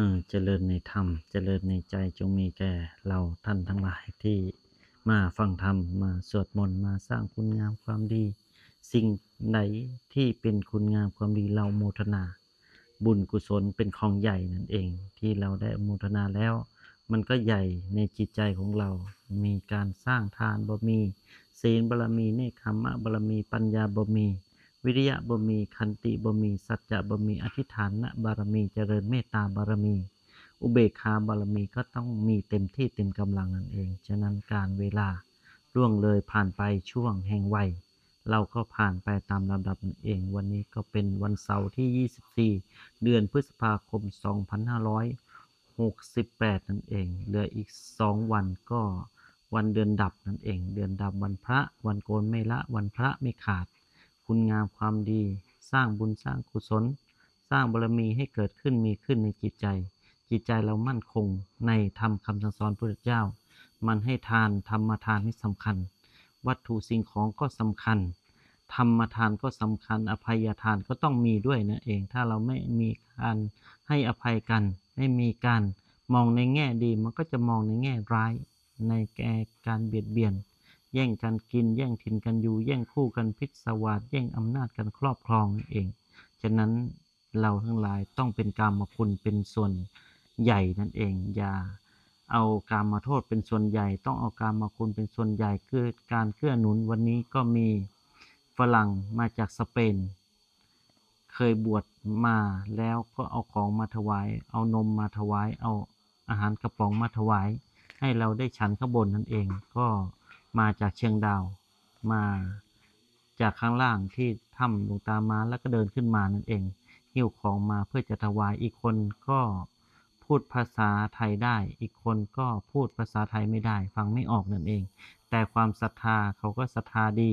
ออเจริญในธรรม เจริญในใจจงมีแก่เราท่านทั้งหลายที่มาฟังธรรม มาสวดมนต์มาสร้างคุณงามความดี สิ่งไหนที่เป็นคุณงามความดีเราโมทนา บุญกุศลเป็นของใหญ่นั่นเอง ที่เราได้โมทนาแล้ว มันก็ใหญ่ในจิตใจของเรา มีการสร้างทานบ่มีศีลบารมีเนคขมะบารมีปัญญาบ่มี วิริยะบ่มีคันติบ่มีสัจจะบ่มีอธิษฐานบารมีเจริญเมตตาบารมี อุเบกขาบารมีก็ต้องมีเต็มที่เต็มกำลังนั่นเอง ฉะนั้นการเวลาล่วงเลยผ่านไปช่วงแห่งวัยเราก็ผ่านไปตามลำดับนั่นเอง วันนี้ก็เป็นวันเสาร์ที่ 24 เดือนพฤษภาคม 2568 นั่นเอง เหลืออีก 2 วันก็วันเดือนดับนั่นเอง เดือนดับวันพระ วันโกนไม่ละ วันพระไม่ขาด คุณงามความดี สร้างบุญสร้างกุศล สร้างบารมีให้เกิดขึ้นมีขึ้นในจิตใจ จิตใจเรามั่นคงในธรรมคำสั่งสอนพระเจ้า มันให้ทานธรรมทานนี่สำคัญ วัตถุสิ่งของก็สำคัญ ธรรมทานก็สำคัญ อภัยทานก็ต้องมีด้วยนะเอง ถ้าเราไม่มีการให้อภัยกัน ไม่มีการมองในแง่ดีมันก็จะมองในแง่ร้ายในแก่การเบียดเบียน แย่งกันกิน แย่งถิ่นกันอยู่ แย่งคู่กันพิศวาสแย่งอำนาจกันครอบครองนั่นเอง ฉะนั้นเราทั้งหลายต้องเป็นกรรมคุณเป็นส่วนใหญ่นั่นเอง อย่าเอาการมาโทษเป็นส่วนใหญ่ ต้องเอาการมาคุณเป็นส่วนใหญ่คือการเกื้อหนุนวันนี้ก็มีฝรั่งมาจากสเปน เคยบวชมาแล้วก็เอาของมาถวาย เอานมมาถวาย เอาอาหารกระป๋องมาถวาย ให้เราได้ฉันข้างบนนั่นเองก็ มาจากเชียงดาว มาจากข้างล่างที่ถ้ำหลวงตามาแล้วก็เดินขึ้นมานั่นเอง หิ้วของมาเพื่อจะถวายอีกคนก็พูดภาษาไทยได้ อีกคนก็พูดภาษาไทยไม่ได้ ฟังไม่ออกนั่นเอง แต่ความศรัทธาเขาก็ศรัทธาดี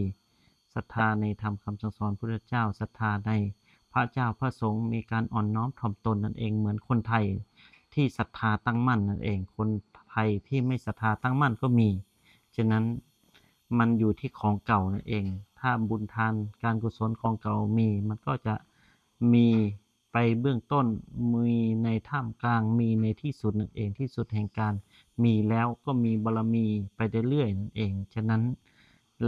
ศรัทธาในธรรมคำสั่งสอนพระเจ้า ศรัทธาในพระเจ้าพระสงฆ์ มีการอ่อนน้อมถ่อมตนนั่นเอง เหมือนคนไทยที่ศรัทธาตั้งมั่นนั่นเอง คนไทยที่ไม่ศรัทธาตั้งมั่นก็มี ฉะนั้นมันอยู่ที่ของเก่านั่นเอง ถ้าบุญทานการกุศลของเก่ามี มันก็จะมีไปเบื้องต้น มีในท่ามกลาง มีในที่สุดนั่นเอง ที่สุดแห่งการมีแล้วก็มีบารมีไปเรื่อยๆนั่นเอง ฉะนั้น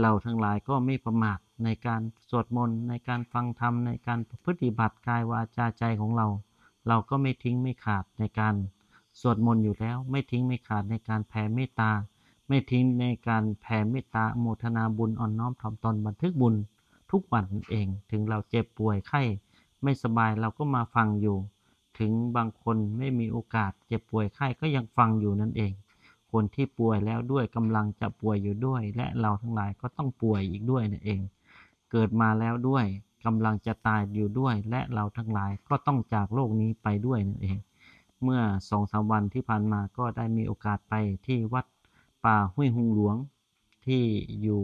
เราทั้งหลายก็ไม่ประมาทในการสวดมนต์ในการฟังธรรมในการปฏิบัติกายวาจาใจของเรา เราก็ไม่ทิ้งไม่ขาดในการสวดมนต์อยู่แล้ว ไม่ทิ้งไม่ขาดในการแผ่เมตตา ไม่ทิ้งในการแผ่เมตตาโมทนาบุญอ่อนน้อมถ่อมตนบันทึกบุญทุกวันนั่นเอง ถึงเราเจ็บป่วยไข้ไม่สบายเราก็มาฟังอยู่ ถึงบางคนไม่มีโอกาสเจ็บป่วยไข้ก็ยังฟังอยู่นั่นเอง คนที่ป่วยแล้วด้วยกำลังจะป่วยอยู่ด้วย และเราทั้งหลายก็ต้องป่วยอีกด้วยนั่นเอง เกิดมาแล้วด้วยกำลังจะตายอยู่ด้วย และเราทั้งหลายก็ต้องจากโลกนี้ไปด้วยนั่นเอง เมื่อสองสามวันที่ผ่านมาก็ได้มีโอกาสไปที่วัด ป่าห้วยหงหลวง ที่อยู่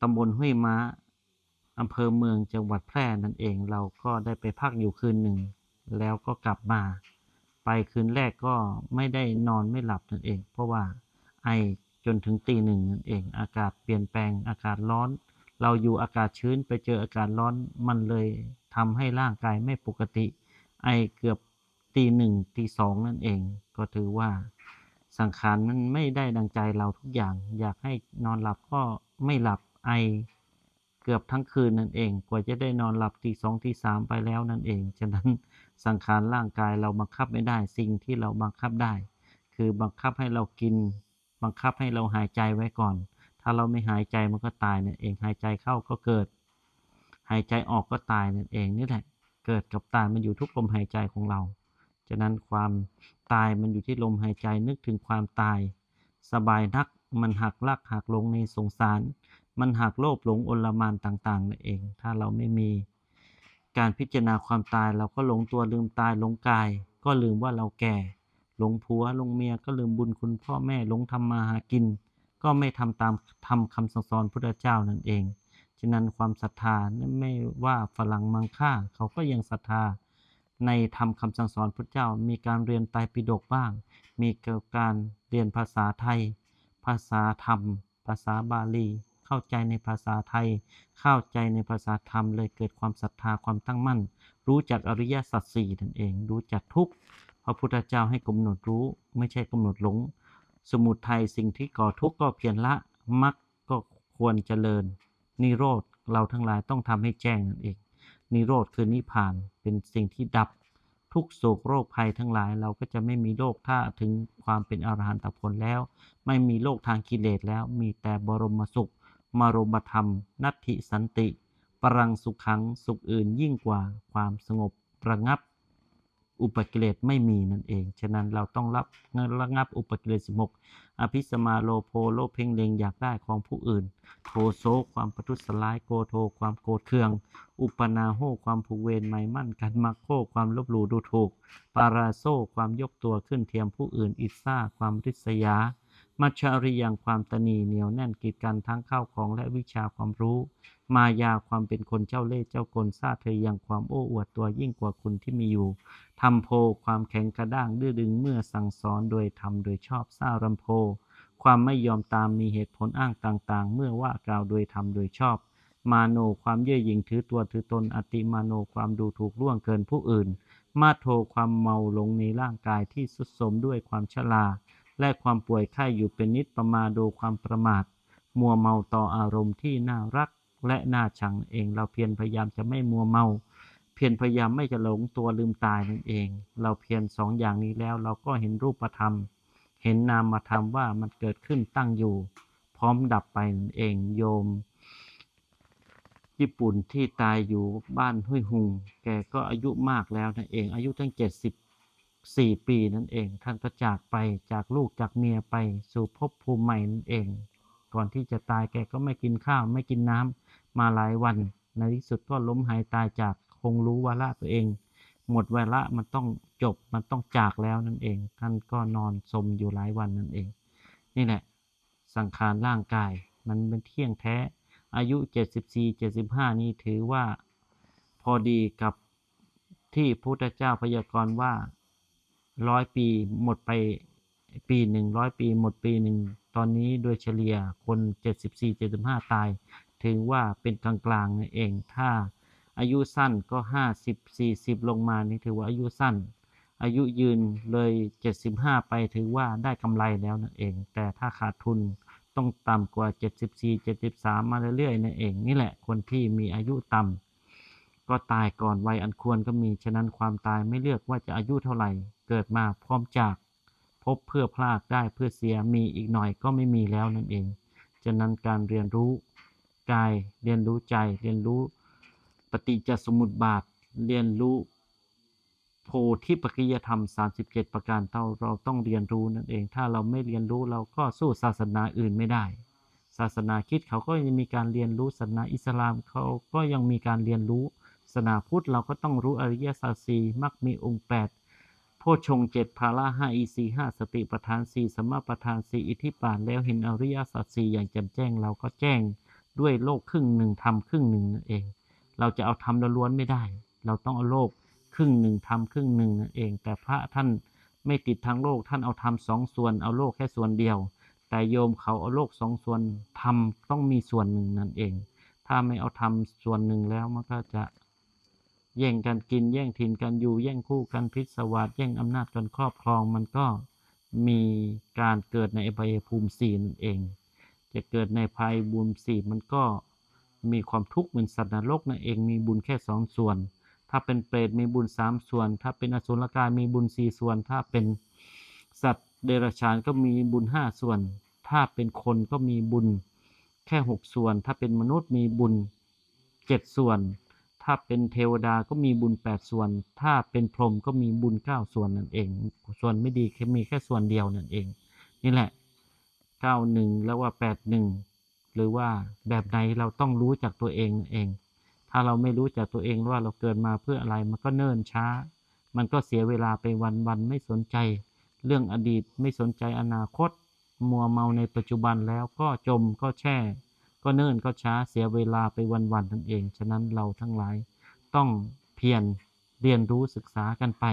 ตำบลห้วยม้าอำเภอเมืองจังหวัดแพร่นั่นเอง เราก็ได้ไปพักอยู่คืนหนึ่ง แล้วก็กลับมา ไปคืนแรกก็ไม่ได้นอนไม่หลับนั่นเอง เพราะว่าไอจนถึงตีหนึ่งนั่นเอง อากาศเปลี่ยนแปลงอากาศร้อน เราอยู่อากาศชื้นไปเจออากาศร้อนมันเลยทำให้ร่างกายไม่ปกติ ไอเกือบตีหนึ่งตีสองนั่นเอง ก็ถือว่า สังขารมันไม่ได้ดังใจเราทุกอย่าง อยากให้นอนหลับก็ไม่หลับไอเกือบทั้งคืนนั่นเอง กว่าจะได้นอนหลับตีสองตีสามไปแล้วนั่นเอง ฉะนั้นสังขารร่างกายเราบังคับไม่ได้ สิ่งที่เราบังคับได้ คือบังคับให้เรากิน บังคับให้เราหายใจไว้ก่อน ถ้าเราไม่หายใจมันก็ตายนั่นเอง หายใจเข้าก็เกิด หายใจออกก็ตายนั่นเองนี่แหละ เกิดกับตายมันอยู่ทุกลมหายใจของเรา ฉะนั้นความตายมันอยู่ที่ลมหายใจนึกถึงความตาย สบายนักมันหักลักหักลงในสงสาร มันหักโลภหลงอลมานต่างๆนั่นเอง ถ้าเราไม่มี การพิจารณาความตายเราก็หลงตัวลืมตายหลงกาย ก็ลืมว่าเราแก่ หลงผัวหลงเมียก็ลืมบุญคุณพ่อแม่หลงทำมาหากิน ก็ไม่ทำตามทำคำสั่งสอนพุทธเจ้านั่นเองฉะนั้นความศรัทธานั้นไม่ว่าฝรั่งมังค่าเขาก็ยังศรัทธา ในธรรมคำสั่งสอนพระเจ้ามีการเรียนไตรปิฎกบ้าง มีการเรียนภาษาไทย ภาษาธรรม ภาษาบาลี เข้าใจในภาษาไทย เข้าใจในภาษาธรรมเลยเกิดความศรัทธาความตั้งมั่น รู้จักอริยสัจสี่นั่นเอง รู้จักทุกพระพุทธเจ้าให้กำหนดรู้ ไม่ใช่กำหนดหลง สมุทัยสิ่งที่ก่อทุกข์ก็เพียรละมรรคก็ควรเจริญ นิโรธเราทั้งหลายต้องทำให้แจ้งนั่นเอง นิโรธคือนิพพาน เป็นสิ่งที่ดับทุกโศกโรคภัยทั้งหลาย เราก็จะไม่มีโรคถ้าถึงความเป็นอรหันตผลแล้ว ไม่มีโรคทางกิเลสแล้ว มีแต่บรมสุขมารมธรรม นัตถิสันติ ปรังสุขขังสุขอื่นยิ่งกว่าความสงบระงับ อุปกิเลสไม่มีนั่นเอง ฉะนั้นเราต้องรับระงับอุปกิเลส16อภิสมาโลโภโลภเพ่งเลงอยากได้ของผู้อื่น โทโซความประทุษร้ายโกโทความโกรธเคือง อุปนาโหความผูกเวรไม่มั่นกันมักโคความลบหลู่ดูถูก ปาราโซความยกตัวขึ้นเทียมผู้อื่น อิซ่าความริษยา มัชชาริยังความตนีเหนียวแน่นกีดกันทั้งข้าวของและวิชาความรู้ มายาความเป็นคนเจ้าเล่ห์เจ้ากลซาเธอยังความโอ้อวดตัวยิ่งกว่าคุณที่มีอยู่ทำโพความแข็งกระด้างดื้อดึงเมื่อสั่งสอนโดยทำโดยชอบซารำโพ ความไม่ยอมตามมีเหตุผลอ้างต่างๆ เมื่อว่ากล่าวโดยทำโดยชอบ มาโนความเย่อหยิ่งถือตัวถือตนอติมาโนความดูถูกล่วงเกินผู้อื่น มาโทความเมาหลงในร่างกายที่สุดสมด้วยความชราและความป่วยไข้อยู่เป็นนิดประมาโดความประมาท มัวเมาต่ออารมณ์ที่น่ารัก และน่าชังเอง เราเพียรพยายามจะไม่มัวเมา เพียรพยายามไม่จะหลงตัวลืมตายนั่นเอง เราเพียรสองอย่างนี้แล้ว เราก็เห็นรูปธรรม เห็นนามธรรมว่ามันเกิดขึ้นตั้งอยู่ พร้อมดับไปนั่นเองโยม ญี่ปุ่นที่ตายอยู่บ้านห้วยหุง แกก็อายุมากแล้วนั่นเอง อายุตั้งเจ็ดสิบสี่ปีนั่นเอง ท่านก็จากไปจากลูกจากเมียไปสู่ภพภูมิใหม่นั่นเอง ก่อนที่จะตายแกก็ไม่กินข้าวไม่กินน้ำมาหลายวัน ในที่สุดก็ล้มหายตายจากคงรู้วาระตัวเอง หมดวาระมันต้องจบมันต้องจากแล้วนั่นเอง ท่านก็นอนสมอยู่หลายวันนั่นเอง นี่แหละ สังขารร่างกาย มันเป็นเที่ยงแท้ อายุ 74 75 นี่ถือว่าพอดีกับที่พุทธเจ้าพยากรณ์ว่าร้อยปีหมดไปปีหนึ่งร้อยปีหมดปีหนึ่ง ตอนนี้โดยเฉลี่ยคน 74 75 ตาย ถือว่าเป็นกลางๆนั่นเอง ถ้าอายุสั้นก็ 50 40 ลงมานี่ถือว่าอายุสั้น อายุยืนเลย 75 ไปถือว่าได้กำไรแล้วนั่นเอง แต่ถ้าขาดทุนต้องต่ำกว่า 74 73 มาเรื่อยๆนั่นเอง นี่แหละคนที่มีอายุต่ำก็ตายก่อนวัยอันควรก็มี ฉะนั้นความตายไม่เลือกว่าจะอายุเท่าไหร่ เกิดมาพร้อมจาก บเพื่อพลากได้เพื่อเสียมีอีกหน่อยก็ไม่มีแล้วนั่นเอง ฉะนั้นการเรียนรู้กายเรียนรู้ใจเรียนรู้ปฏิจจสมุปบาทเรียนรู้โพธิปัจจยธรรม 37 ประการเท่าเราต้องเรียนรู้นั่นเอง ถ้าเราไม่เรียนรู้เราก็สู้ศาสนาอื่นไม่ได้ ศาสนาคิดเขาก็ยังมีการเรียนรู้ศาสนาอิสลามเขาก็ยังมีการเรียนรู้ศาสนาพุทธเราก็ต้องรู้อริยสัจสี่มักมีองค์ 8 โพชงเจ็ดภาละห้าอีสีห้าสติประธานสี่สมมาประธานสี่อิทธิปาทแล้วเห็นอริยสัจสี่อย่างแจ่มแจ้งเราก็แจ้งด้วยโลกครึ่งหนึ่งทำครึ่งหนึ่งนั่นเอง เราจะเอาทำล้วนไม่ได้ เราต้องเอาโลกครึ่งหนึ่งทำครึ่งหนึ่งนั่นเอง แต่พระท่านไม่ติดทางโลกท่านเอาทำสองส่วน เอาโลกแค่ส่วนเดียว แต่โยมเขาเอาโลกสองส่วนทำต้องมีส่วนหนึ่งนั่นเอง ถ้าไม่เอาทำส่วนหนึ่งแล้วมันก็จะ แย่งกันกิน แย่งถิ่นกันอยู่ แย่งคู่กันพิศวาสแย่งอำนาจกันครอบครอง มันก็มีการเกิดในอบายภูมิสี่นั่นเอง จะเกิดในภัยบุญสี่มันก็มีความทุกข์เหมือนสัตว์นรกนั่นเอง มีบุญแค่สองส่วน ถ้าเป็นเปรตมีบุญสามส่วน ถ้าเป็นอสุรกายมีบุญสี่ส่วน ถ้าเป็นสัตว์เดรัจฉานก็มีบุญห้าส่วน ถ้าเป็นคนก็มีบุญแค่หกส่วน ถ้าเป็นมนุษย์มีบุญเจ็ดส่วน ถ้าเป็นเทวดาก็มีบุญ8ส่วน ถ้าเป็นพรหมก็มีบุญ9ส่วนนั่นเอง ส่วนไม่ดีแค่มีแค่ส่วนเดียวนั่นเอง นี่แหละ91แล้วว่า81หนึ่งหรือว่าแบบใดเราต้องรู้จักตัวเองนั่นเอง ถ้าเราไม่รู้จักตัวเองว่าเราเกิดมาเพื่ออะไรมันก็เนิ่นช้า มันก็เสียเวลาไปวันๆไม่สนใจ เรื่องอดีตไม่สนใจอนาคต มัวเมาในปัจจุบันแล้วก็จมก็แช่ ก็เนิ่นก็ช้าเสียเวลาไปวันๆนั่นเอง ฉะนั้นเราทั้งหลายต้องเพียรเรียนรู้ศึกษากันไป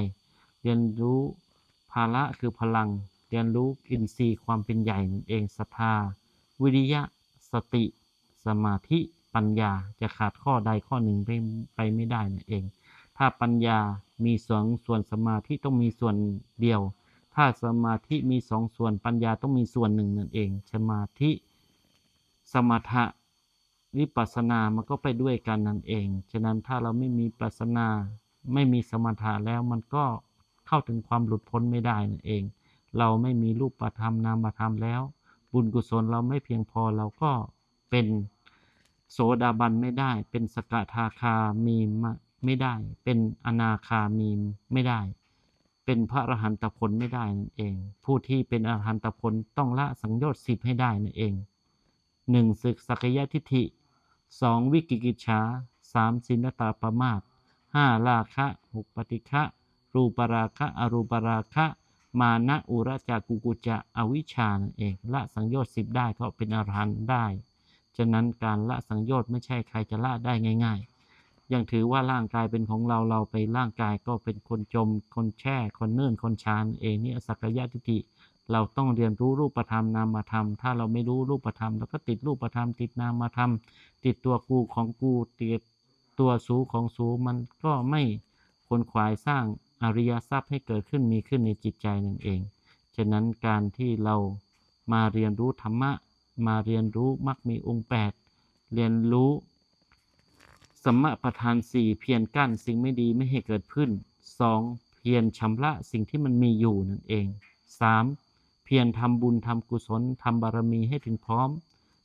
เรียนรู้ภาระคือพลัง เรียนรู้อินทรีย์ความเป็นใหญ่นั่นเองศรัทธา วิริยะ สติ สมาธิ ปัญญาจะขาดข้อใดข้อหนึ่งไปไปไม่ได้นั่นเอง ถ้าปัญญามีสองส่วนสมาธิต้องมีส่วนเดียว ถ้าสมาธิมีสองส่วนปัญญาต้องมีส่วนหนึ่งนั่นเอง สมาธิ สมถะวิปัสสนามันก็ไปด้วยกันนั่นเอง ฉะนั้นถ้าเราไม่มีปัสสนา ไม่มีสมถะแล้วมันก็เข้าถึงความหลุดพ้นไม่ได้นั่นเอง เราไม่มีรูปธรรมนามธรรมแล้ว บุญกุศลเราไม่เพียงพอเราก็เป็นโสดาบันไม่ได้ เป็นสกทาคามีไม่ได้ เป็นอนาคามีไม่ได้ เป็นพระอรหันตผลไม่ได้นั่นเอง ผู้ที่เป็นอรหันตผลต้องละสังโยชน์สิบให้ได้นั่นเอง หนึ่งศึกสักยะทิฏฐิสองวิกิกิจฉาสามสินตาประมาทห้าราคะหกปฏิฆะรูปราคะอรูปราคะ มานะอุระจากกุกุจะอวิชชานั่นเองละสังโยชน์สิบได้ก็เป็นอรหันต์ได้ฉะนั้นการละสังโยชน์ไม่ใช่ใครจะละได้ง่าย ๆ ยังถือว่าร่างกายเป็นของเราเราไปร่างกายก็เป็นคนจม คนแช่ คนเนื่นคนชานเองนี่สักยะทิฏฐิ เราต้องเรียนรู้รูปธรรมนามธรรม ถ้าเราไม่รู้รูปธรรมเราก็ติดรูปธรรม ติดนามธรรม ติดตัวกูของกูติดตัวสูของสูมันก็ไม่คนขวายสร้างอริยทรัพย์ให้เกิดขึ้นมีขึ้นในจิตใจนั่นเอง ฉะนั้นการที่เรามาเรียนรู้ธรรมะ มาเรียนรู้มักมีองค์แปดเรียนรู้สมมประธานสี่เพียรกั้นสิ่งไม่ดีไม่ให้เกิดขึ้นสองเพียรชำระสิ่งที่มันมีอยู่นั่นเองสาม เพียรทำบุญทำกุศลทำบารมีให้ถึงพร้อม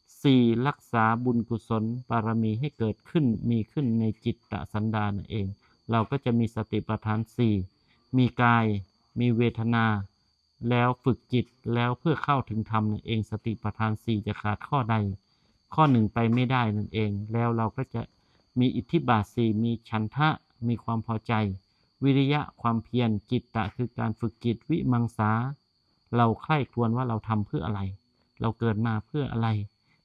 4. รักษาบุญกุศลบารมีให้เกิดขึ้นมีขึ้นในจิตตสันดานเอง เราก็จะมีสติปัฏฐาน 4 มีกาย มีเวทนา แล้วฝึกจิตแล้วเพื่อเข้าถึงธรรมนั่นเองสติปัฏฐาน 4 จะขาดข้อใด ข้อหนึ่งไปไม่ได้นั่นเอง แล้วเราก็จะมีอิทธิบาทสี่มีฉันทะ มีความพอใจ วิริยะความเพียรจิตตะคือการฝึกจิตวิมังสา เราใคร่ครวญว่าเราทำเพื่ออะไร เราเกิดมาเพื่ออะไร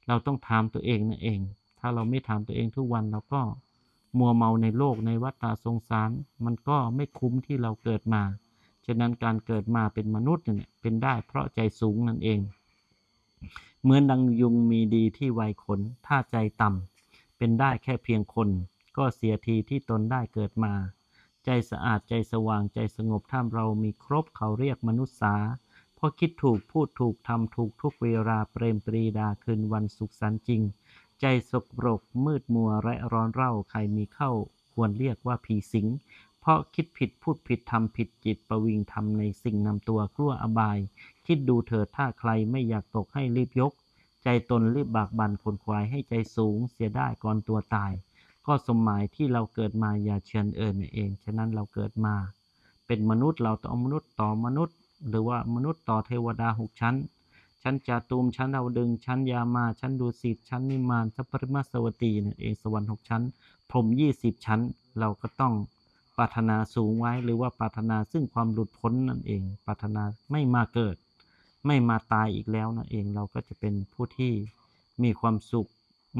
เราต้องถามตัวเองนั่นเอง ถ้าเราไม่ถามตัวเองทุกวันเราก็มัวเมาในโลกในวัฏสงสาร มันก็ไม่คุ้มที่เราเกิดมา ฉะนั้นการเกิดมาเป็นมนุษย์เนี่ยเป็นได้เพราะใจสูงนั่นเอง เหมือนดังยุงมีดีที่ไวขน ถ้าใจต่ำเป็นได้แค่เพียงคน ก็เสียทีที่ตนได้เกิดมา ใจสะอาดใจสว่างใจสงบท่าเรามีครบเขาเรียกมนุษย์สา เพราะคิดถูกพูดถูกทำถูกทุกเวลาเปรมปรีดาคืนวันสุขสันต์จริง ใจสกปรกมืดมัวและร้อนเร่าใครมีเข้าควรเรียกว่าผีสิง เพราะคิดผิดพูดผิดทำผิดจิตประวิงทำในสิ่งนำตัวกลัวอบาย คิดดูเถิดถ้าใครไม่อยากตกให้รีบยก ใจตนรีบบากบันขนควายให้ใจสูงเสียได้ก่อนตัวตาย ก็สมหมายที่เราเกิดมาอย่าเชิญเอิญเอง ฉะนั้นเราเกิดมา เป็นมนุษย์เราต้องมนุษย์ต่อมนุษย์ หรือว่ามนุษย์ต่อเทวดาหกชั้น ชั้นจาตูมชั้นดาวดึง ชั้นยามา ชั้นดุสิต ชั้นนิมานสัพพริมาสวัตีนั่เองสวรรค์หกชั้น พรหมยี่สิบชั้น เราก็ต้องปรารถนาสูงไว้ หรือว่าปรารถนาซึ่งความหลุดพ้นนั่นเอง ปรารถนาไม่มาเกิด ไม่มาตายอีกแล้วนั่นเอง เราก็จะเป็นผู้ที่มีความสุข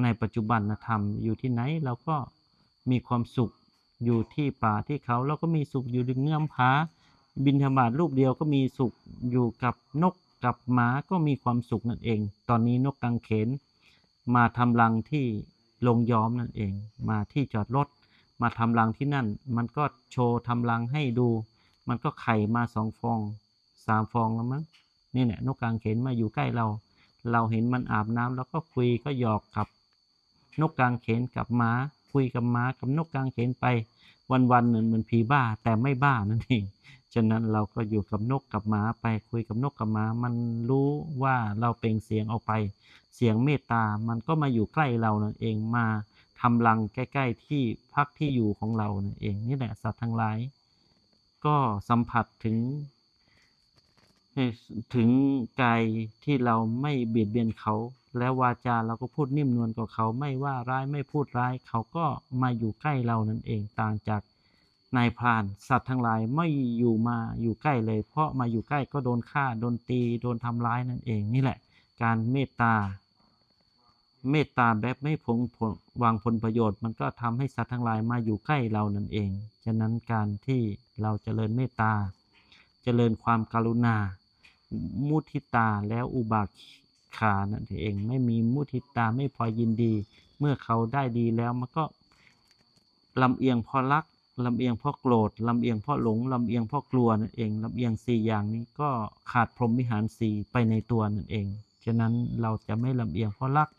ในปัจจุบันธรรม อยู่ที่ไหนเราก็มีความสุขอยู่ที่ป่าที่เขาเราก็มีสุขอยู่ในเงื่อมผา บินธบาตรูปเดียวก็มีสุขอยู่กับนกกับหมาก็มีความสุขนั่นเอง ตอนนี้นกกังเขน มาทำรังที่ลงย้อมนั่นเอง มาที่จอดรถ มาทำรังที่นั่น มันก็โชว์ทำรังให้ดู มันก็ไข่มาสองฟองสามฟองแล้วมั้งนี่แหละนกกางเขนมาอยู่ใกล้เรา เราเห็นมันอาบน้ำแล้วก็คุยก็หยอกกับ นกกางเขนกับหมาคุยกับหมากับนกกางเขนไป วันๆเหมือนเหมือนผีบ้าแต่ไม่บ้านั่นเอง ฉะนั้นเราก็อยู่กับนกกับหมาไปคุยกับนกกับหมา มันรู้ว่าเราเปล่งเสียงออกไป เสียงเมตตา มันก็มาอยู่ใกล้เรานั่นเองมาทำรังใกล้ ๆ ที่พักที่อยู่ของเรานั่นเองนี่แหละสัตว์ทั้งหลาย ก็สัมผัสถึงถึงกายที่เราไม่เบียดเบียนเขา แล้ววาจาเราก็พูดนิ่มนวลกับเขาไม่ว่าร้ายไม่พูดร้ายเขาก็มาอยู่ใกล้เรานั่นเองต่างจาก นายพรานสัตว์ทั้งหลายไม่อยู่มาอยู่ใกล้เลย เพราะมาอยู่ใกล้ก็โดนฆ่า โดนตี โดนทำร้ายนั่นเองนี่แหละ การเมตตา เมตตาแบบไม่ผงวางผลประโยชน์ มันก็ทำให้สัตว์ทั้งหลายมาอยู่ใกล้เรานั่นเอง ฉะนั้นการที่เราจเจริญเมตตาเจริญความกรุณา มุทิตาแล้วอุบาขานั่นเองไม่มีมุทิตาไม่พอยินดี เมื่อเขาได้ดีแล้วมันก็ลำเอียงพอรัก ลำเอียงเพราะโกรธลำเอียงเพราะหลงลำเอียงเพราะกลัวนั่นเองลำเอียงสี่อย่างนี้ก็ขาดพรหมวิหารสี่ไปในตัวนั่นเอง ฉะนั้นเราจะไม่ลำเอียงเพราะรัก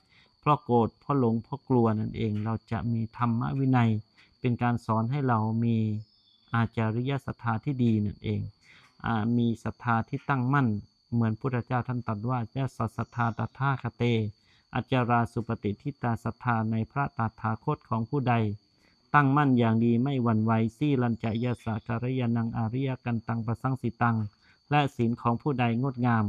เพราะโกรธเพราะหลงเพราะกลัวนั่นเอง เราจะมีธรรมวินัย เป็นการสอนให้เรามีอาจาริยศรัทธาที่ดีนั่นเองอมีศรัทธาที่ตั้งมั่น เหมือนพุทธเจ้าท่านตรัสว่าจะสัทธาตถาคเตอาจาราสุปฏิทิตาศรัทธาในพระตถาคตของผู้ใด ตั้งมั่นอย่างดีไม่หวั่นไหวซี่ลัญจะยาสาจารยานังอาริยกันตังประสังสิตัง และศีลของผู้ใดงดงาม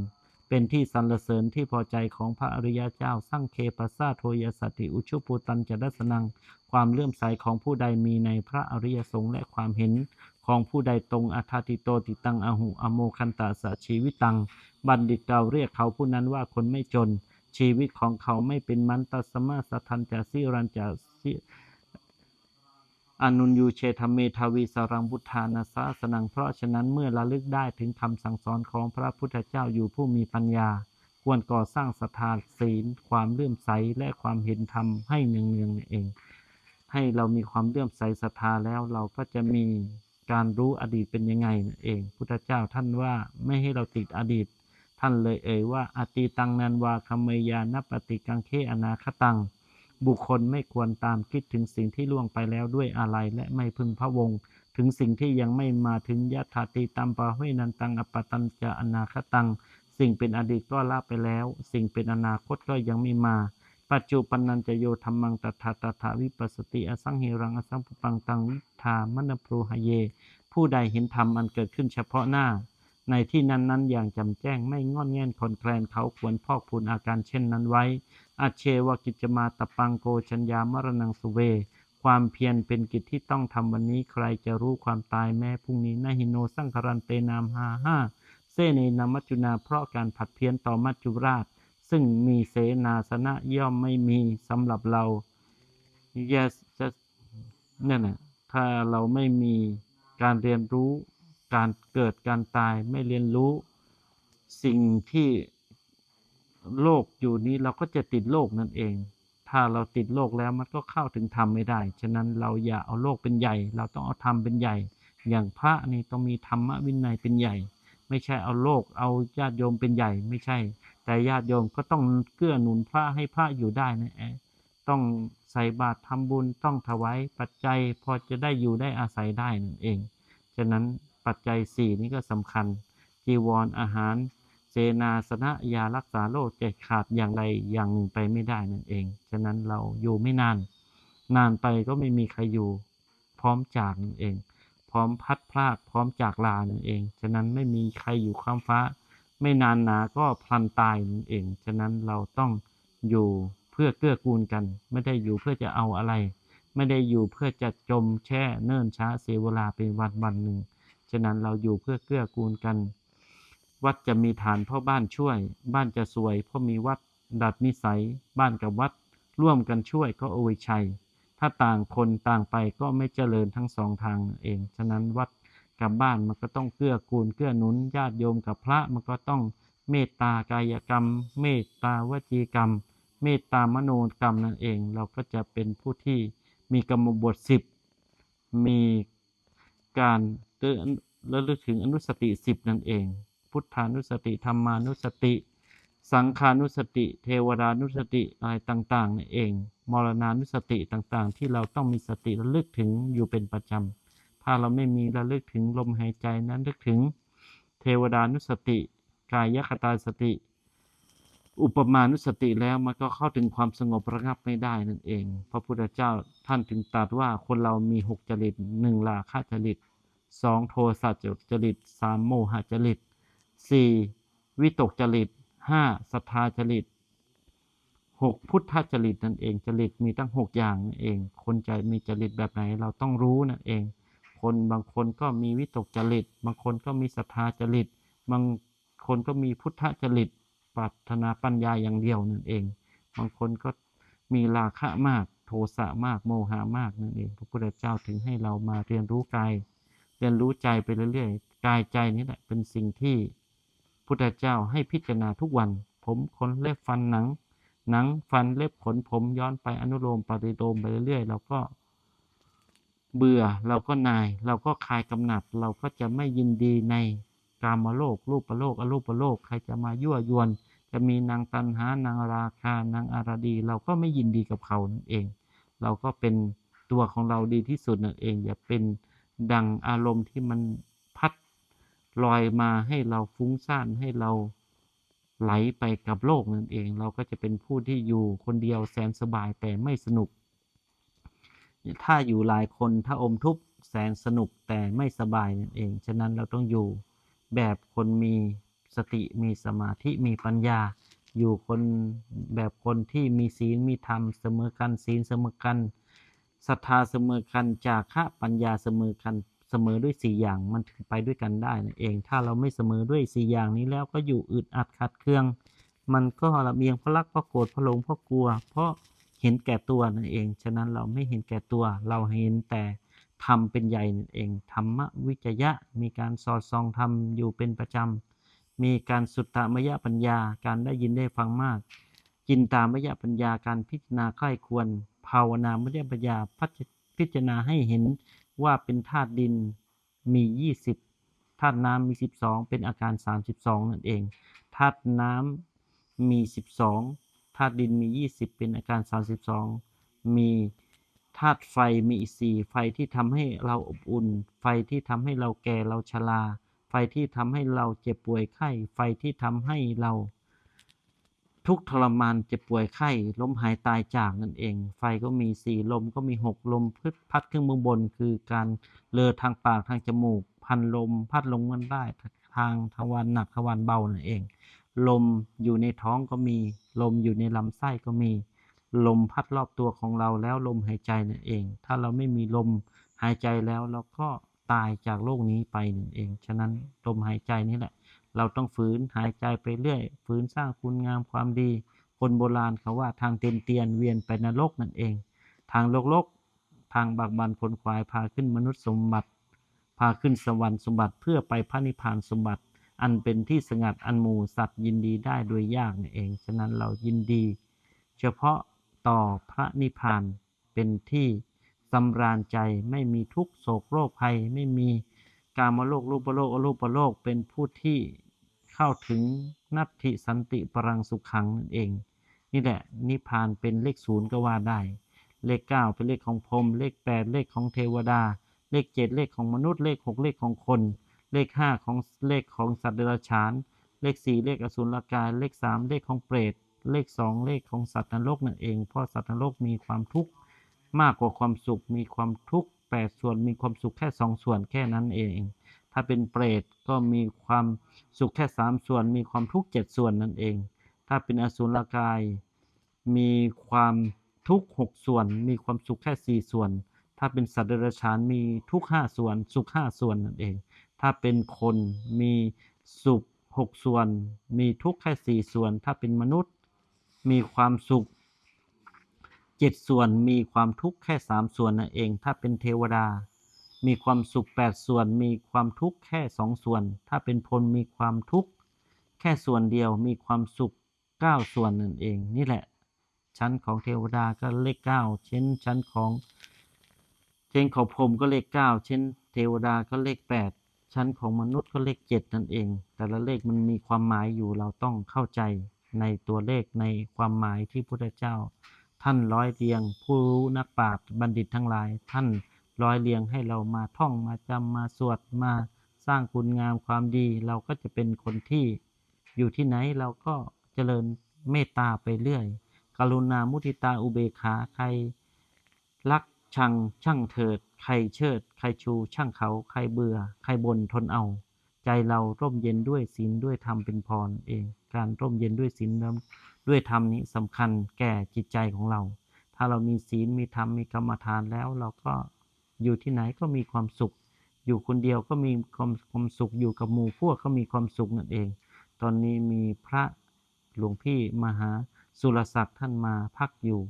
เป็นที่สรรเสริญที่พอใจของพระอริยเจ้าสร้างเคปัสสาโทยสติอุชุปูตันจดัสนัง ความเลื่อมใสของผู้ใดมีในพระอริยสงฆ์และความเห็นของผู้ใดตรงอัฏฐติโตติตังอหุอโมคันตาสะชีวิตัง บัณฑิตเราเรียกเขาผู้นั้นว่าคนไม่จน ชีวิตของเขาไม่เป็นมันตัสมาสทันจะสิรันจะสิ อนุนยูเชธเมทาวีสรังพุทธานาสาสนังเพราะฉะนั้นเมื่อระลึกได้ถึงคำสั่งสอนของพระพุทธเจ้าอยู่ผู้มีปัญญา ควรก่อสร้างศรัทธาศีล ความเลื่อมใสและความเห็นธรรมให้เนืองๆนั่นเอง ให้เรามีความเลื่อมใสศรัทธาแล้วเราก็จะมีการรู้อดีตเป็นยังไงนั่เอง พุทธเจ้าท่านว่าไม่ให้เราติดอดีต ท่านเลยเอ่ยว่าอติตังนันวาคเมยานปฏิกังเคอนาคตัง บุคคลไม่ควรตามคิดถึงสิ่งที่ล่วงไปแล้วด้วยอะไรและไม่พึงพะวง ถึงสิ่งที่ยังไม่มาถึงยะถาติตัมปะเวนันตังอปตัญจะอนาคตัง สิ่งเป็นอดีตก็ละไปแล้ว สิ่งเป็นอนาคตก็ยังไม่มา ปัจจุปันนันจะโยธรรมังตถาตถาวิปัสสติอสังเฮรังอสัมปปังตังวิธามนปรูหเย ผู้ใดเห็นธรรมอันเกิดขึ้นเฉพาะหน้า ในที่นั้นนั้นอย่างจำแจ้งไม่งอนแง่นคลอนแคลนเขาควรพอกพูนอาการเช่นนั้นไว้ อาเชวกิจมาตปังโกชัญญามรณังสุเว ความเพียรเป็นกิจที่ต้องทำวันนี้ใครจะรู้ความตายแม้พรุ่งนี้นาหิโนสังคารันเตนามหาห้าเซเนนามัจจุนาเพราะการผัดเพี้ยนต่อมัจจุราช ซึ่งมีเสนาสนะย่อมไม่มีสำหรับเรา yes นั่นน่ะถ้าเราไม่มีการเรียนรู้ การเกิดการตายไม่เรียนรู้ สิ่งที่ โลกอยู่นี้เราก็จะติดโลกนั่นเอง ถ้าเราติดโลกแล้วมันก็เข้าถึงธรรมไม่ได้ ฉะนั้นเราอย่าเอาโลกเป็นใหญ่ เราต้องเอาธรรมเป็นใหญ่ อย่างพระนี่ต้องมีธรรมวินัยเป็นใหญ่ ไม่ใช่เอาโลก เอาญาติโยมเป็นใหญ่ ไม่ใช่ แต่ญาติโยมก็ต้องเกื้อหนุนพระให้พระอยู่ได้นะเอต้องใส่บาตรทำบุญต้องถวายปัจจัยพอจะได้อยู่ได้อาศัยได้นั่นเอง ฉะนั้นปัจจัยสี่นี้ก็สำคัญจีวรออาหาร เสนาสนะยารักษาโรคจะขาดอย่างใดอย่างหนึ่งไปไม่ได้นั่นเอง ฉะนั้นเราอยู่ไม่นาน นานไปก็ไม่มีใครอยู่ พร้อมจากนั่นเอง พร้อมพัดพราก พร้อมจากลานั่นเอง ฉะนั้นไม่มีใครอยู่ข้ามฟ้า ไม่นานหนาก็พลันตายนั่นเอง ฉะนั้นเราต้องอยู่เพื่อเกื้อกูลกัน ไม่ได้อยู่เพื่อจะเอาอะไร ไม่ได้อยู่เพื่อจะจมแช่เนิ่นช้าเสียเวลาเป็นวันวันหนึ่ง ฉะนั้นเราอยู่เพื่อเกื้อกูลกัน วัดจะมีฐานเพราะบ้านช่วย บ้านจะสวยเพราะมีวัด ดัดนิสัย บ้านกับวัด ร่วมกันช่วยก็อวยชัย ถ้าต่างคนต่างไปก็ไม่เจริญทั้งสองทางนั่นเอง ฉะนั้นวัดกับบ้านมันก็ต้องเกื้อกูลเกื้อหนุนญาติโยมกับพระมันก็ต้องเมตตากายกรรม เมตตาวจีกรรม เมตตามโนกรรมนั่นเอง เราก็จะเป็นผู้ที่มีกรรมบทสิบมีการเตือนระลึกถึงอนุสติสิบนั่นเอง พุทธานุสติธรรมานุสติ สังขานุสติ เทวานุสติอะไรต่างๆนั่นเอง มรณานุสติต่างๆ ที่เราต้องมีสติระลึกถึงอยู่เป็นประจำ ถ้าเราไม่มีระลึกถึงลมหายใจนั้นลึกถึง เทวานุสติ กายคตาสติ อุปมานุสติแล้วมันก็เข้าถึงความสงบระงับไม่ได้นั่นเอง พระพุทธเจ้าท่านถึงตรัสว่าคนเรามีหกจริตหนึ่งราคะจริตสองโทสะจริตสามโมหจริต สี่วิตกจริตห้าศรัทธาจริตหกพุทธจริตนั่นเองจริตมีตั้งหกอย่างนั่นเอง คนจะมีจริตแบบไหนเราต้องรู้นั่นเอง คนบางคนก็มีวิตกจริต บางคนก็มีศรัทธาจริต บางคนก็มีพุทธจริตปรารถนาปัญญาอย่างเดียวนั่นเอง บางคนก็มีราคะมากโทสะมากโมหะมากนั่นเอง พระพุทธเจ้าถึงให้เรามาเรียนรู้กายเรียนรู้ใจไปเรื่อยๆกายใจนี่แหละเป็นสิ่งที่ พุทธเจ้าให้พิจารณาทุกวัน ผมขนเล็บฟันหนัง หนังฟันเล็บขนผมย้อนไปอนุโลมปฏิโลมไปเรื่อยๆเราก็เบื่อเราก็นาย เราก็คลายกำหนัด เราก็จะไม่ยินดีในกามโลก รูปโลก อรูปโลก ใครจะมายั่วยวน จะมีนางตันหานางราคานางอาราดี เราก็ไม่ยินดีกับเขานั่นเอง เราก็เป็นตัวของเราดีที่สุดนั่นเอง อย่าเป็นดังอารมณ์ที่มัน ลอยมาให้เราฟุ้งซ่านให้เราไหลไปกับโลกนั่นเอง เราก็จะเป็นผู้ที่อยู่คนเดียวแสนสบายแต่ไม่สนุก ถ้าอยู่หลายคนถ้าอมทุกข์แสนสนุกแต่ไม่สบายนั่นเอง ฉะนั้นเราต้องอยู่แบบคนมีสติมีสมาธิมีปัญญา อยู่คนแบบคนที่มีศีลมีธรรมเสมอกันศีลเสมอกันศรัทธาเสมอกันจาคะปัญญาเสมอกัน เสมอด้วยสี่อย่างมันถึงไปด้วยกันได้นั่นเอง ถ้าเราไม่เสมอด้วยสี่อย่างนี้แล้วก็อยู่อึดอัดขัดเคือง มันก็ลำเอียงเพราะรักเพราะโกรธเพราะหลงเพราะกลัว เพราะเห็นแก่ตัวนั่นเอง ฉะนั้นเราไม่เห็นแก่ตัว เราเห็นแต่ทำเป็นใหญ่นั่นเอง ธรรมวิจยะ มีการสอดส่องทำอยู่เป็นประจำ มีการสุตตามยปัญญา การได้ยินได้ฟังมาก จินตามยปัญญา การพิจารณาใคร่ควร ภาวนามยปัญญา พิจารณาให้เห็น ว่าเป็นธาตุดินมี 20ธาตุน้ำมี 12 เป็นอาการ 32 นั่นเองธาตุน้ำมี 12ธาตุดินมี 20 เป็นอาการ 32 มีธาตุไฟมีอีก4ไฟที่ทำให้เราอบอุ่น ไฟที่ทำให้เราแก่เราชราไฟที่ทำให้เราเจ็บป่วยไข้ ไฟที่ทำให้เรา ทุกทรมานเจ็บป่วยไข้ล้มหายตายจากนั่นเอง ไฟก็มีสี่ลมก็มีหกลมพึดพัดขึ้นเบื้องบน คือการเลอทางปากทางจมูก พันลมพัดลงมันได้ทางทวารหนักทวารเบานั่นเอง ลมอยู่ในท้องก็มี ลมอยู่ในลำไส้ก็มี ลมพัดรอบตัวของเราแล้วลมหายใจนั่นเอง ถ้าเราไม่มีลมหายใจแล้วเราก็ตายจากโลกนี้ไปนั่นเอง ฉะนั้นลมหายใจนี่แหละ เราต้องฝืนหายใจไปเรื่อย ฝืนสร้างคุณงามความดี คนโบราณเขาว่าทางเตียนเตียนเวียนไปนรกนั่นเอง ทางโลกโลกทางบากบันคนควายพาขึ้นมนุษย์สมบัติ พาขึ้นสวรรค์สมบัติเพื่อไปพระนิพพานสมบัติ อันเป็นที่สงัดอันหมูสัตว์ยินดีได้โดยยากนั่นเอง ฉะนั้นเรายินดี เฉพาะต่อพระนิพพานเป็นที่สำราญใจไม่มีทุกโศกโรคภัยไม่มีการมาโลกรูปโลกอรูปโลกเป็นผู้ที่ เข้าถึงนัตถิสันติปรังสุขขังนั่นเอง นี่แหละนิพพานเป็นเลขศูนย์ก็ว่าได้ เลขเก้าเป็นเลขของพรมเลขแปดเลขของเทวดา เลขเจ็ดเลขของมนุษย์เลขหกเลขของคน เลขห้าของเลขของสัตว์เดรัจฉาน เลขสี่เลขอสุรกาย เลขสามเลขของเปรตเลขสองเลขของสัตว์นรกนั่นเอง เพราะสัตว์นรกมีความทุกข์มากกว่าความสุขมีความทุกข์แปดส่วนมีความสุขแค่สองส่วนแค่นั้นเอง ถ้าเป็นเปรตก็มีความสุขแค่สามส่วน มีความทุกข์เจ็ดส่วนนั่นเอง ถ้าเป็นอสุรกาย มีความทุกข์หกส่วน มีความสุขแค่สี่ส่วน ถ้าเป็นสัตว์เดรัจฉานมีทุกข์ห้าส่วน สุขห้าส่วนนั่นเอง ถ้าเป็นคนมีสุขหกส่วน มีทุกข์แค่สี่ส่วน ถ้าเป็นมนุษย์ มีความสุขเจ็ดส่วน มีความทุกข์แค่สามส่วนนั่นเอง ถ้าเป็นเทวดา มีความสุขแปดส่วน มีความทุกข์แค่สองส่วน ถ้าเป็นพลมีความทุกข์แค่ส่วนเดียว มีความสุขเก้าส่วนนั่นเอง นี่แหละ ชั้นของเทวดาก็เลขเก้าเช่นชั้นของเช่นของพรมก็เลขเก้าเช่นเทวดาก็เลขแปดชั้นของมนุษย์ก็เลขเจ็ดนั่นเอง แต่ละเลขมันมีความหมายอยู่เราต้องเข้าใจในตัวเลขในความหมายที่พระพุทธเจ้า ท่านร้อยเรียง ผู้รู้นักปราชญ์บัณฑิตทั้งหลายท่าน ร้อยเรียงให้เรามาท่องมาจำมาสวดมาสร้างคุณงามความดี เราก็จะเป็นคนที่อยู่ที่ไหนเราก็เจริญเมตตาไปเรื่อย กรุณามุทิตาอุเบกขาใคร รักชังช่างเถิด ใครเชิด ใครชูช่างเขาใครเบื่อ ใครบนทนเอา ใจเราร่มเย็นด้วยศีลด้วยธรรมเป็นพรเอง การร่มเย็นด้วยศีลด้วยธรรมนี้สำคัญแก่จิตใจของเรา ถ้าเรามีศีลมีธรรมมีกรรมฐานแล้วเราก็ อยู่ที่ไหนก็มีความสุข อยู่คนเดียวก็มีความความสุขอยู่กับหมู่พวกก็มีความสุขนั่นเอง ตอนนี้มีพระหลวงพี่มหาสุรศักดิ์ท่านมาพักอยู่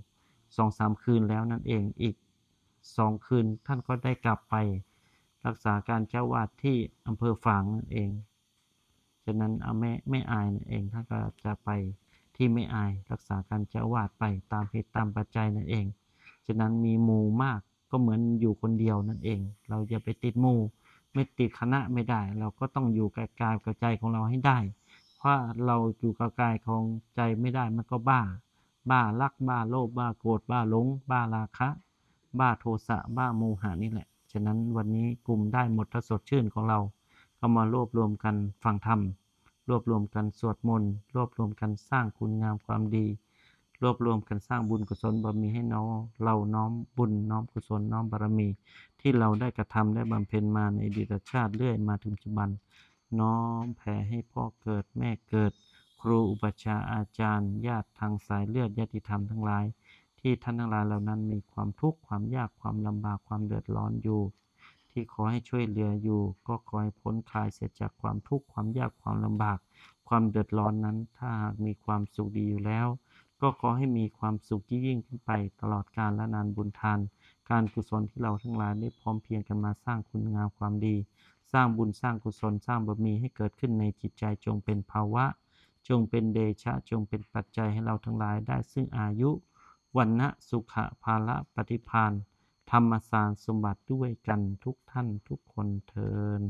สองสามคืนแล้วนั่นเองอีกสองคืนท่านก็ได้กลับไป รักษาการเจ้าวาดที่อำเภอฝางนั่นเองฉะนั้นเอาแม่ไม่อายนั่นเองท่านก็จะไปที่ไม่อายรักษาการเจ้าวาดไปตามเหตุตามปัจจัยนั่นเอง ฉะนั้นมีหมู่มาก ก็เหมือนอยู่คนเดียวนั่นเอง เราอย่าไปติดหมู่ไม่ติดคณะไม่ได้ เราก็ต้องอยู่กับกายกับใจของเราให้ได้ เพราะเราอยู่กับกายของใจไม่ได้มันก็บ้า บ้ารักบ้าโลภบ้าโกรธบ้าหลง บ้าราคะ บ้าโทสะบ้าโมหะนี่แหละ ฉะนั้นวันนี้กลุ่มได้หมดถ้าสดชื่นของเราก็มารวบรวมกันฟังธรรมรวบรวมกันสวดมนต์รวบรวมกันสร้างคุณงามความดี รวบรวมกันสร้างบุญกุศลบารมีให้น้องเราน้อมบุญน้อมกุศลน้อมบารมี ที่เราได้กระทำได้บำเพ็ญมาในอดีตชาติเรื่อยมาถึงปัจจุบัน น้อมแผ่ให้พ่อเกิดแม่เกิด ครูอุปชาอาจารย์ ญาติทางสายเลือดญาติธรรมทั้งหลาย ที่ท่านทั้งหลายเหล่านั้นมีความทุกข์ความยากความลำบากความเดือดร้อนอยู่ ที่ขอให้ช่วยเหลืออยู่ ก็ขอให้พ้นคลายเสียจากความทุกข์ความยากความลำบาก ความเดือดร้อนนั้นถ้าหากมีความสุขดีอยู่แล้ว ก็ขอให้มีความสุขยิ่งขึ้นไปตลอดกาลและนานบุญทาน การกุศลที่เราทั้งหลายได้พร้อมเพรียงกันมาสร้างคุณงามความดี สร้างบุญสร้างกุศลสร้างบารมีให้เกิดขึ้นในจิตใจจงเป็นภาวะ จงเป็นเดชะจงเป็นปัจจัยให้เราทั้งหลายได้ซึ่งอายุวันนะสุขะภาละปฏิพานธรรมสารสมบัติด้วยกันทุกท่านทุกคนเทิน